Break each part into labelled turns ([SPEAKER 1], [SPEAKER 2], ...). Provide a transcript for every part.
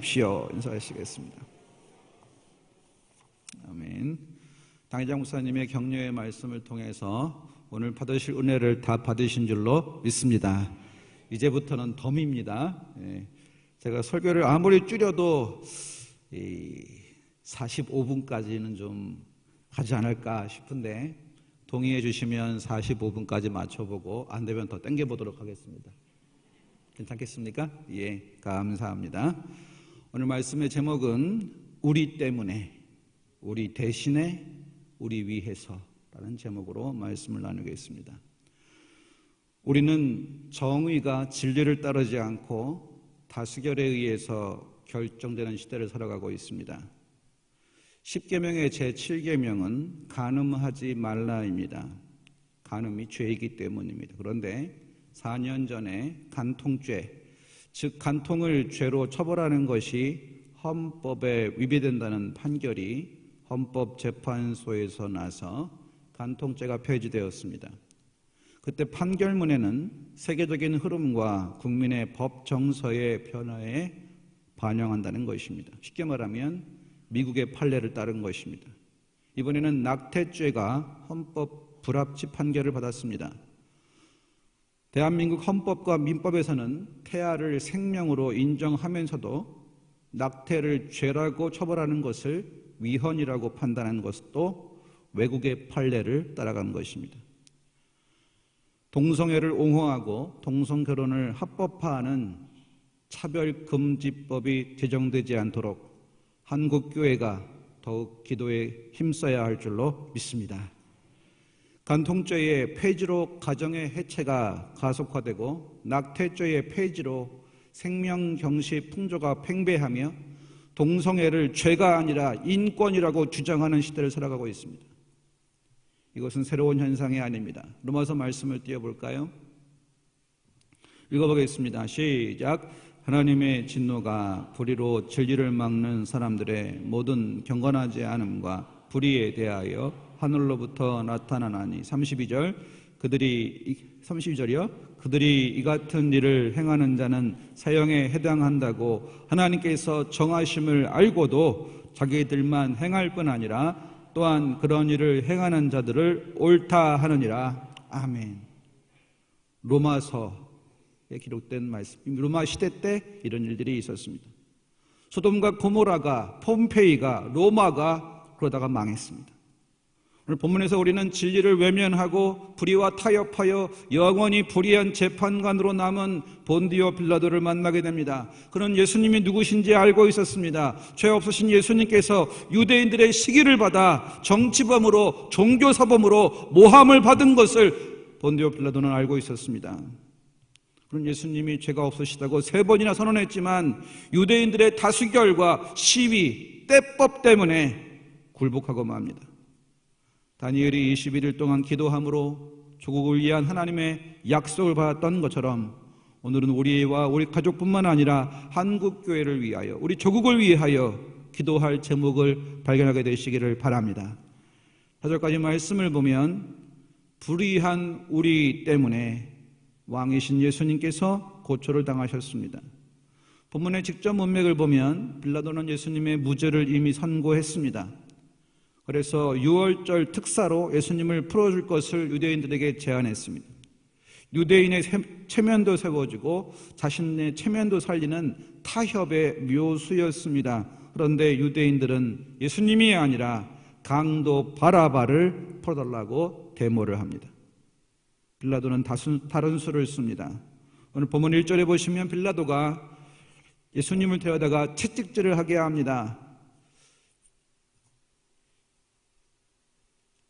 [SPEAKER 1] 십시오 인사하시겠습니다. 아멘. 당회장 목사님의 격려의 말씀을 통해서 오늘 받으실 은혜를 다 받으신 줄로 믿습니다. 이제부터는 덤입니다. 예. 제가 설교를 아무리 줄여도 45분까지는 좀 하지 않을까 싶은데 동의해 주시면 45분까지 맞춰보고 안 되면 더 땡겨 보도록 하겠습니다. 괜찮겠습니까? 예, 감사합니다. 오늘 말씀의 제목은 우리 때문에, 우리 대신에, 우리 위해서라는 제목으로 말씀을 나누겠습니다. 우리는 정의가 진리를 따르지 않고 다수결에 의해서 결정되는 시대를 살아가고 있습니다. 10계명의 제7계명은 간음하지 말라입니다. 간음이 죄이기 때문입니다. 그런데 4년 전에 간통죄, 즉 간통을 죄로 처벌하는 것이 헌법에 위배된다는 판결이 헌법재판소에서 나서 간통죄가 폐지되었습니다. 그때 판결문에는 세계적인 흐름과 국민의 법 정서의 변화에 반영한다는 것입니다. 쉽게 말하면 미국의 판례를 따른 것입니다. 이번에는 낙태죄가 헌법 불합치 판결을 받았습니다. 대한민국 헌법과 민법에서는 태아를 생명으로 인정하면서도 낙태를 죄라고 처벌하는 것을 위헌이라고 판단한 것도 외국의 판례를 따라간 것입니다. 동성애를 옹호하고 동성 결혼을 합법화하는 차별금지법이 제정되지 않도록 한국 교회가 더욱 기도에 힘써야 할 줄로 믿습니다. 간통죄의 폐지로 가정의 해체가 가속화되고 낙태죄의 폐지로 생명경시 풍조가 팽배하며 동성애를 죄가 아니라 인권이라고 주장하는 시대를 살아가고 있습니다. 이것은 새로운 현상이 아닙니다. 로마서 말씀을 띄워볼까요? 읽어보겠습니다. 시작. 하나님의 진노가 불의로 진리를 막는 사람들의 모든 경건하지 않음과 불의에 대하여 하늘로부터 나타나나니 32절 그들이 32절이요 그들이 이 같은 일을 행하는 자는 사형에 해당한다고 하나님께서 정하심을 알고도 자기들만 행할 뿐 아니라 또한 그런 일을 행하는 자들을 옳다 하느니라. 아멘. 로마서에 기록된 말씀. 로마 시대 때 이런 일들이 있었습니다. 소돔과 고모라가 폼페이가 로마가 그러다가 망했습니다. 오늘 본문에서 우리는 진리를 외면하고 불의와 타협하여 영원히 불의한 재판관으로 남은 본디오 빌라도를 만나게 됩니다. 그는 예수님이 누구신지 알고 있었습니다. 죄 없으신 예수님께서 유대인들의 시기를 받아 정치범으로 종교사범으로 모함을 받은 것을 본디오 빌라도는 알고 있었습니다. 그런 예수님이 죄가 없으시다고 세 번이나 선언했지만 유대인들의 다수결과 시위, 때법 때문에 굴복하고 맙니다. 다니엘이 21일 동안 기도함으로 조국을 위한 하나님의 약속을 받았던 것처럼 오늘은 우리와 우리 가족뿐만 아니라 한국 교회를 위하여 우리 조국을 위하여 기도할 제목을 발견하게 되시기를 바랍니다. 사절까지 말씀을 보면 불의한 우리 때문에 왕이신 예수님께서 고초를 당하셨습니다. 본문의 직접 문맥을 보면 빌라도는 예수님의 무죄를 이미 선고했습니다. 그래서 6월절 특사로 예수님을 풀어줄 것을 유대인들에게 제안했습니다. 유대인의 체면도 세워지고 자신의 체면도 살리는 타협의 묘수였습니다. 그런데 유대인들은 예수님이 아니라 강도 바라바를 풀어달라고 데모를 합니다. 빌라도는 다른 수를 씁니다. 오늘 본문 1절에 보시면 빌라도가 예수님을 데려다가 채찍질을 하게 합니다.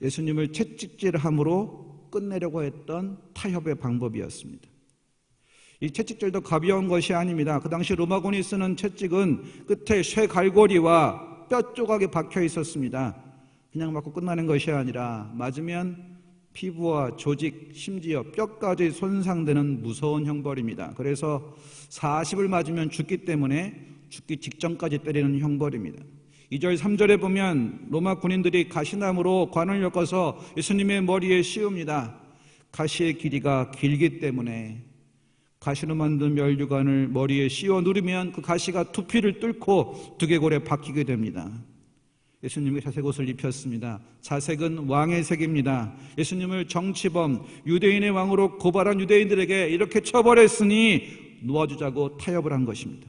[SPEAKER 1] 예수님을 채찍질함으로 끝내려고 했던 타협의 방법이었습니다. 이 채찍질도 가벼운 것이 아닙니다. 그 당시 로마군이 쓰는 채찍은 끝에 쇠 갈고리와 뼈 조각이 박혀 있었습니다. 그냥 맞고 끝나는 것이 아니라 맞으면 피부와 조직, 심지어 뼈까지 손상되는 무서운 형벌입니다. 그래서 40을 맞으면 죽기 때문에 죽기 직전까지 때리는 형벌입니다. 2절, 3절에 보면 로마 군인들이 가시나무로 관을 엮어서 예수님의 머리에 씌웁니다. 가시의 길이가 길기 때문에 가시로 만든 멸류관을 머리에 씌워 누르면 그 가시가 두피를 뚫고 두개골에 박히게 됩니다. 예수님이 자색 옷을 입혔습니다. 자색은 왕의 색입니다. 예수님을 정치범, 유대인의 왕으로 고발한 유대인들에게 이렇게 처벌했으니 놓아주자고 타협을 한 것입니다.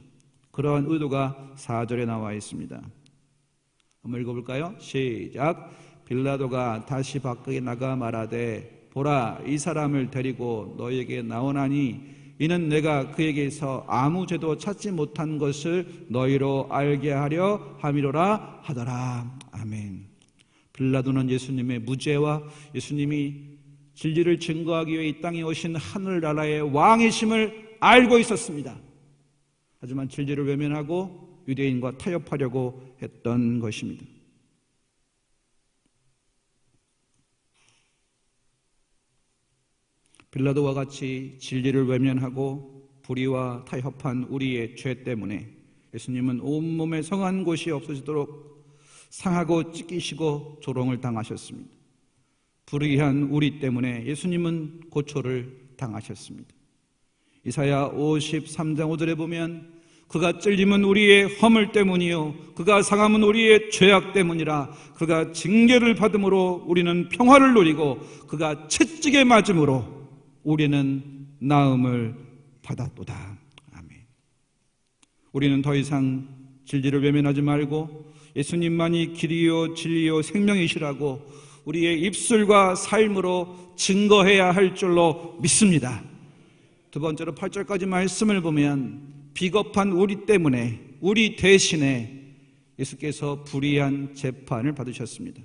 [SPEAKER 1] 그러한 의도가 4절에 나와 있습니다. 한번 읽어볼까요? 시작. 빌라도가 다시 밖에 나가 말하되 보라 이 사람을 데리고 너에게 나오나니 이는 내가 그에게서 아무 죄도 찾지 못한 것을 너희로 알게 하려 함이로라 하더라. 아멘. 빌라도는 예수님의 무죄와 예수님이 진리를 증거하기 위해 이 땅에 오신 하늘나라의 왕이심을 알고 있었습니다. 하지만 진리를 외면하고 유대인과 타협하려고 했던 것입니다. 빌라도와 같이 진리를 외면하고 불의와 타협한 우리의 죄 때문에 예수님은 온몸에 성한 곳이 없어지도록 상하고 찢기시고 조롱을 당하셨습니다. 불의한 우리 때문에 예수님은 고초를 당하셨습니다. 이사야 53장 5절에 보면 그가 찔림은 우리의 허물 때문이요 그가 상함은 우리의 죄악 때문이라 그가 징계를 받음으로 우리는 평화를 누리고 그가 채찍에 맞음으로 우리는 나음을 받았도다. 아멘. 우리는 더 이상 진리를 외면하지 말고 예수님만이 길이요 진리요 생명이시라고 우리의 입술과 삶으로 증거해야 할 줄로 믿습니다. 두 번째로 8절까지 말씀을 보면 비겁한 우리 때문에 우리 대신에 예수께서 불의한 재판을 받으셨습니다.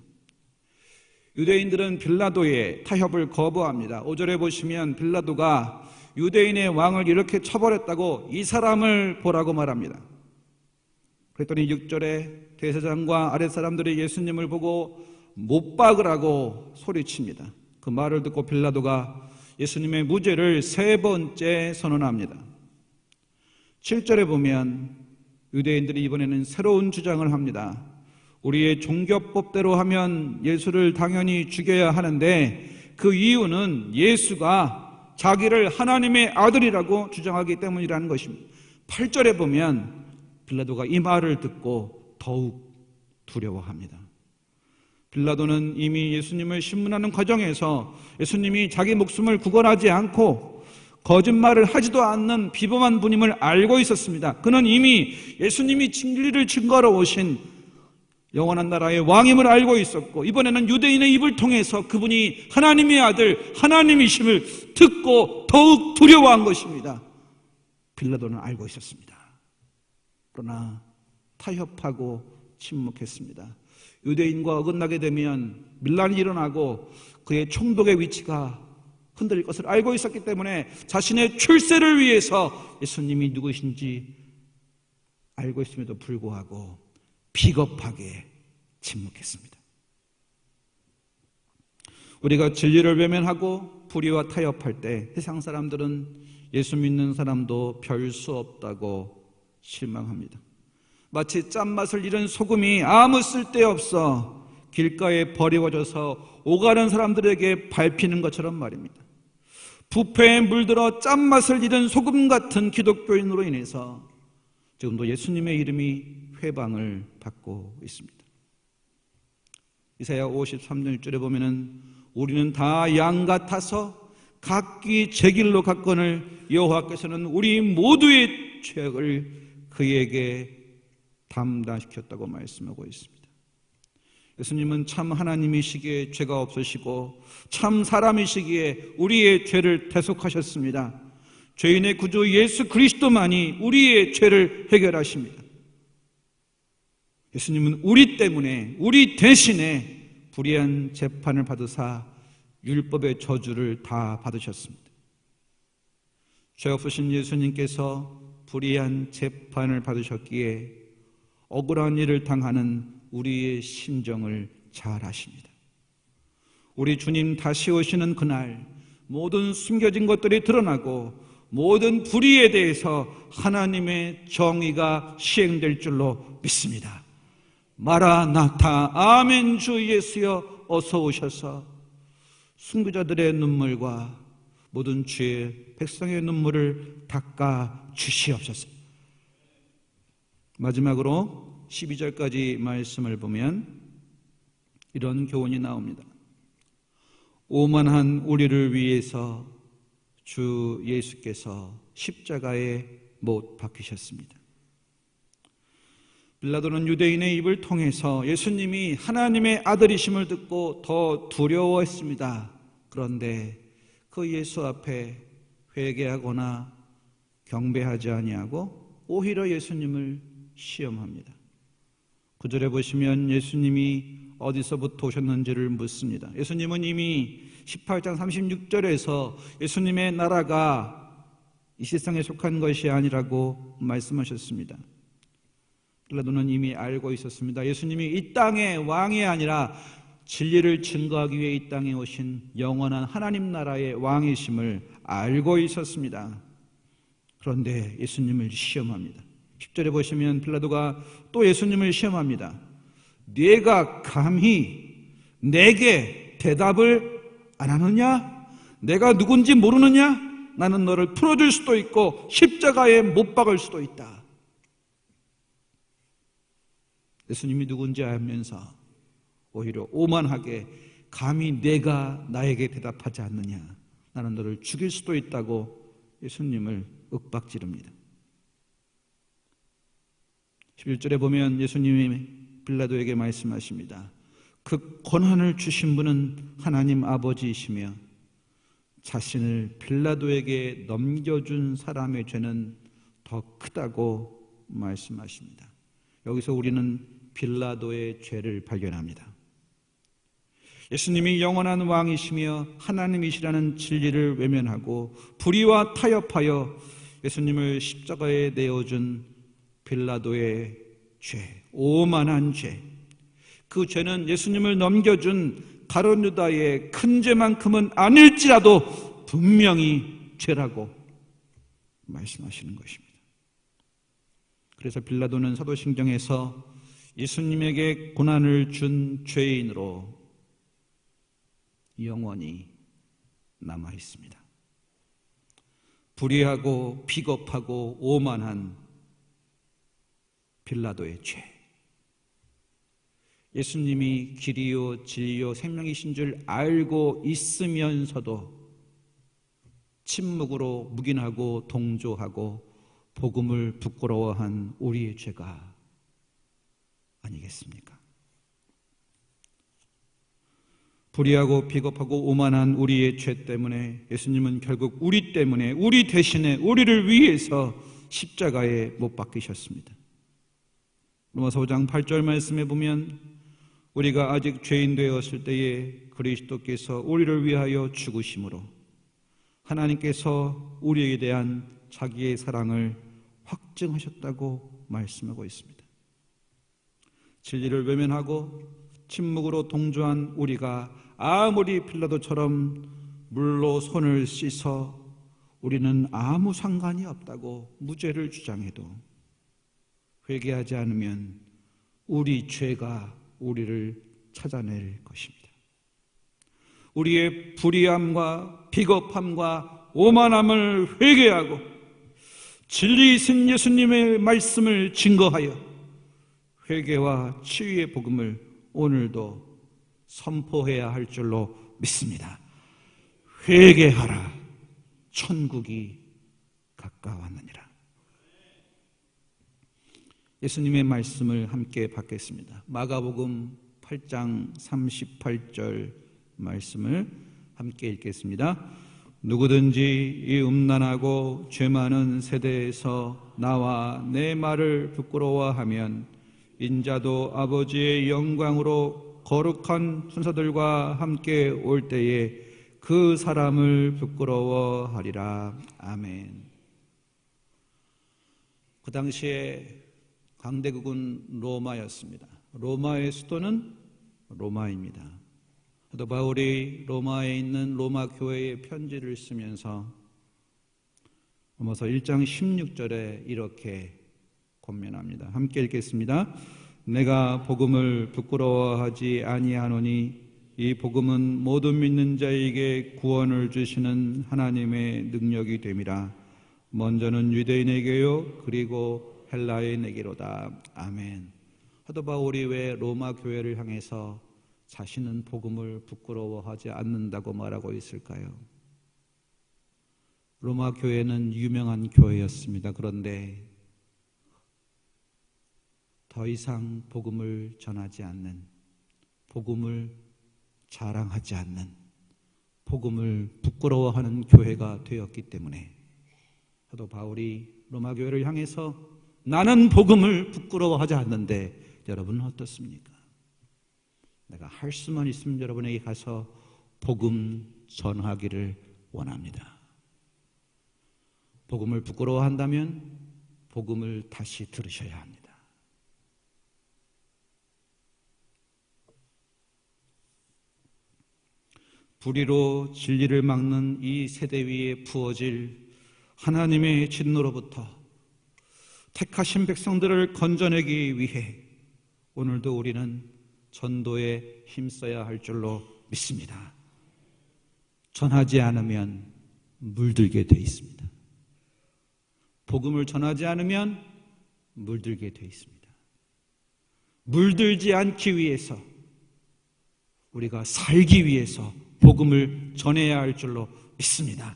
[SPEAKER 1] 유대인들은 빌라도의 타협을 거부합니다. 5절에 보시면 빌라도가 유대인의 왕을 이렇게 처벌했다고 이 사람을 보라고 말합니다. 그랬더니 6절에 대사장과 아랫사람들이 예수님을 보고 못 박으라고 소리칩니다. 그 말을 듣고 빌라도가 예수님의 무죄를 세 번째 선언합니다. 7절에 보면 유대인들이 이번에는 새로운 주장을 합니다. 우리의 종교법대로 하면 예수를 당연히 죽여야 하는데 그 이유는 예수가 자기를 하나님의 아들이라고 주장하기 때문이라는 것입니다. 8절에 보면 빌라도가 이 말을 듣고 더욱 두려워합니다. 빌라도는 이미 예수님을 신문하는 과정에서 예수님이 자기 목숨을 구걸하지 않고 거짓말을 하지도 않는 비범한 분임을 알고 있었습니다. 그는 이미 예수님이 진리를 증거하러 오신 영원한 나라의 왕임을 알고 있었고 이번에는 유대인의 입을 통해서 그분이 하나님의 아들 하나님이심을 듣고 더욱 두려워한 것입니다. 빌라도는 알고 있었습니다. 그러나 타협하고 침묵했습니다. 유대인과 어긋나게 되면 밀란이 일어나고 그의 총독의 위치가 흔들릴 것을 알고 있었기 때문에 자신의 출세를 위해서 예수님이 누구신지 알고 있음에도 불구하고 비겁하게 침묵했습니다. 우리가 진리를 외면하고 불의와 타협할 때 세상 사람들은 예수 믿는 사람도 별 수 없다고 실망합니다. 마치 짠맛을 잃은 소금이 아무 쓸데없어 길가에 버리워져서 오가는 사람들에게 밟히는 것처럼 말입니다. 부패에 물들어 짠맛을 잃은 소금 같은 기독교인으로 인해서 지금도 예수님의 이름이 회방을 받고 있습니다. 이사야 53장 1절에 보면은 우리는 다 양 같아서 각기 제 길로 갔건을 여호와께서는 우리 모두의 죄악을 그에게 담당시켰다고 말씀하고 있습니다. 예수님은 참 하나님이시기에 죄가 없으시고 참 사람이시기에 우리의 죄를 대속하셨습니다. 죄인의 구주 예수 그리스도만이 우리의 죄를 해결하십니다. 예수님은 우리 때문에 우리 대신에 불의한 재판을 받으사 율법의 저주를 다 받으셨습니다. 죄 없으신 예수님께서 불의한 재판을 받으셨기에 억울한 일을 당하는 우리의 심정을 잘 아십니다. 우리 주님 다시 오시는 그날 모든 숨겨진 것들이 드러나고 모든 불의에 대해서 하나님의 정의가 시행될 줄로 믿습니다. 마라나타 아멘 주 예수여 어서 오셔서 순교자들의 눈물과 모든 죄 백성의 눈물을 닦아 주시옵소서. 마지막으로 12절까지 말씀을 보면 이런 교훈이 나옵니다. 오만한 우리를 위해서 주 예수께서 십자가에 못 박히셨습니다. 빌라도는 유대인의 입을 통해서 예수님이 하나님의 아들이심을 듣고 더 두려워했습니다. 그런데 그 예수 앞에 회개하거나 경배하지 아니하고 오히려 예수님을 시험합니다. 구절에 보시면 예수님이 어디서부터 오셨는지를 묻습니다. 예수님은 이미 18장 36절에서 예수님의 나라가 이 세상에 속한 것이 아니라고 말씀하셨습니다. 빌라도는 이미 알고 있었습니다. 예수님이 이 땅의 왕이 아니라 진리를 증거하기 위해 이 땅에 오신 영원한 하나님 나라의 왕이심을 알고 있었습니다. 그런데 예수님을 시험합니다. 10절에 보시면 빌라도가 또 예수님을 시험합니다. 네가 감히 내게 대답을 안 하느냐? 내가 누군지 모르느냐? 나는 너를 풀어줄 수도 있고 십자가에 못 박을 수도 있다. 예수님이 누군지 알면서 오히려 오만하게 감히 내가 나에게 대답하지 않느냐. 나는 너를 죽일 수도 있다고 예수님을 윽박지릅니다. 11절에 보면 예수님이 빌라도에게 말씀하십니다. 그 권한을 주신 분은 하나님 아버지이시며 자신을 빌라도에게 넘겨준 사람의 죄는 더 크다고 말씀하십니다. 여기서 우리는 빌라도의 죄를 발견합니다. 예수님이 영원한 왕이시며 하나님이시라는 진리를 외면하고 불의와 타협하여 예수님을 십자가에 내어준 빌라도의 죄, 오만한 죄. 그 죄는 예수님을 넘겨준 가론유다의 큰 죄만큼은 아닐지라도 분명히 죄라고 말씀하시는 것입니다. 그래서 빌라도는 사도신경에서 예수님에게 고난을 준 죄인으로 영원히 남아 있습니다. 불의하고 비겁하고 오만한 빌라도의 죄. 예수님이 길이요 진리요 생명이신 줄 알고 있으면서도 침묵으로 묵인하고 동조하고 복음을 부끄러워한 우리의 죄가 아니겠습니까? 불의하고 비겁하고 오만한 우리의 죄 때문에 예수님은 결국 우리 때문에 우리 대신에 우리를 위해서 십자가에 못 박히셨습니다. 로마서 5장 8절 말씀에 보면 우리가 아직 죄인 되었을 때에 그리스도께서 우리를 위하여 죽으심으로 하나님께서 우리에 대한 자기의 사랑을 확증하셨다고 말씀하고 있습니다. 진리를 외면하고 침묵으로 동조한 우리가 아무리 필라도처럼 물로 손을 씻어 우리는 아무 상관이 없다고 무죄를 주장해도 회개하지 않으면 우리 죄가 우리를 찾아낼 것입니다. 우리의 불의함과 비겁함과 오만함을 회개하고 진리이신 예수님의 말씀을 증거하여 회개와 치유의 복음을 오늘도 선포해야 할 줄로 믿습니다. 회개하라. 천국이 가까웠느니라. 예수님의 말씀을 함께 받겠습니다. 마가복음 8장 38절 말씀을 함께 읽겠습니다. 누구든지 이 음란하고 죄 많은 세대에서 나와 내 말을 부끄러워하면 인자도 아버지의 영광으로 거룩한 순사들과 함께 올 때에 그 사람을 부끄러워하리라. 아멘. 그 당시에 강대국은 로마였습니다. 로마의 수도는 로마입니다. 또 바울이 로마에 있는 로마 교회에 편지를 쓰면서 로마서 1장 16절에 이렇게 권면합니다. 함께 읽겠습니다. 내가 복음을 부끄러워하지 아니하노니 이 복음은 모든 믿는 자에게 구원을 주시는 하나님의 능력이 됨이라. 먼저는 유대인에게요, 그리고 헬라인에게로다. 아멘. 사도 바울이 왜 로마 교회를 향해서 자신은 복음을 부끄러워하지 않는다고 말하고 있을까요? 로마 교회는 유명한 교회였습니다. 그런데 더 이상 복음을 전하지 않는, 복음을 자랑하지 않는, 복음을 부끄러워하는 교회가 되었기 때문에 사도 바울이 로마 교회를 향해서 나는 복음을 부끄러워하지 않는데 여러분은 어떻습니까? 내가 할 수만 있으면 여러분에게 가서 복음 전하기를 원합니다. 복음을 부끄러워한다면 복음을 다시 들으셔야 합니다. 불의로 진리를 막는 이 세대 위에 부어질 하나님의 진노로부터 택하신 백성들을 건져내기 위해 오늘도 우리는 전도에 힘써야 할 줄로 믿습니다. 전하지 않으면 물들게 돼 있습니다. 복음을 전하지 않으면 물들게 돼 있습니다. 물들지 않기 위해서 우리가 살기 위해서 복음을 전해야 할 줄로 믿습니다.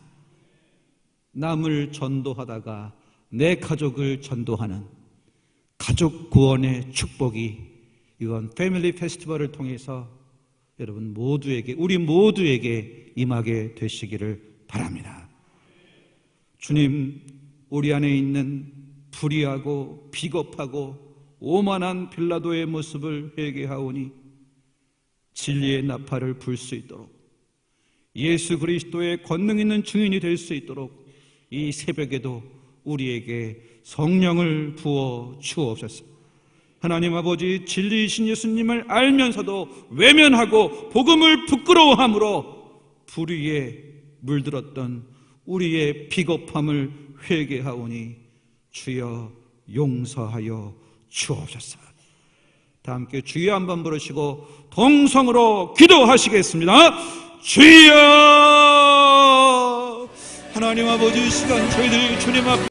[SPEAKER 1] 남을 전도하다가 내 가족을 전도하는 가족 구원의 축복이 이번 패밀리 페스티벌을 통해서 여러분 모두에게 우리 모두에게 임하게 되시기를 바랍니다. 주님 우리 안에 있는 불의하고 비겁하고 오만한 빌라도의 모습을 회개하오니 진리의 나팔을 불 수 있도록 예수 그리스도의 권능 있는 증인이 될 수 있도록 이 새벽에도 우리에게 성령을 부어 주옵소서. 하나님 아버지 진리이신 예수님을 알면서도 외면하고 복음을 부끄러워함으로 불의에 물들었던 우리의 비겁함을 회개하오니 주여 용서하여 주옵소서. 다 함께 주여 한번 부르시고 동성으로 기도하시겠습니다. 주여 하나님 아버지 이 시간 저희들이 주님 앞에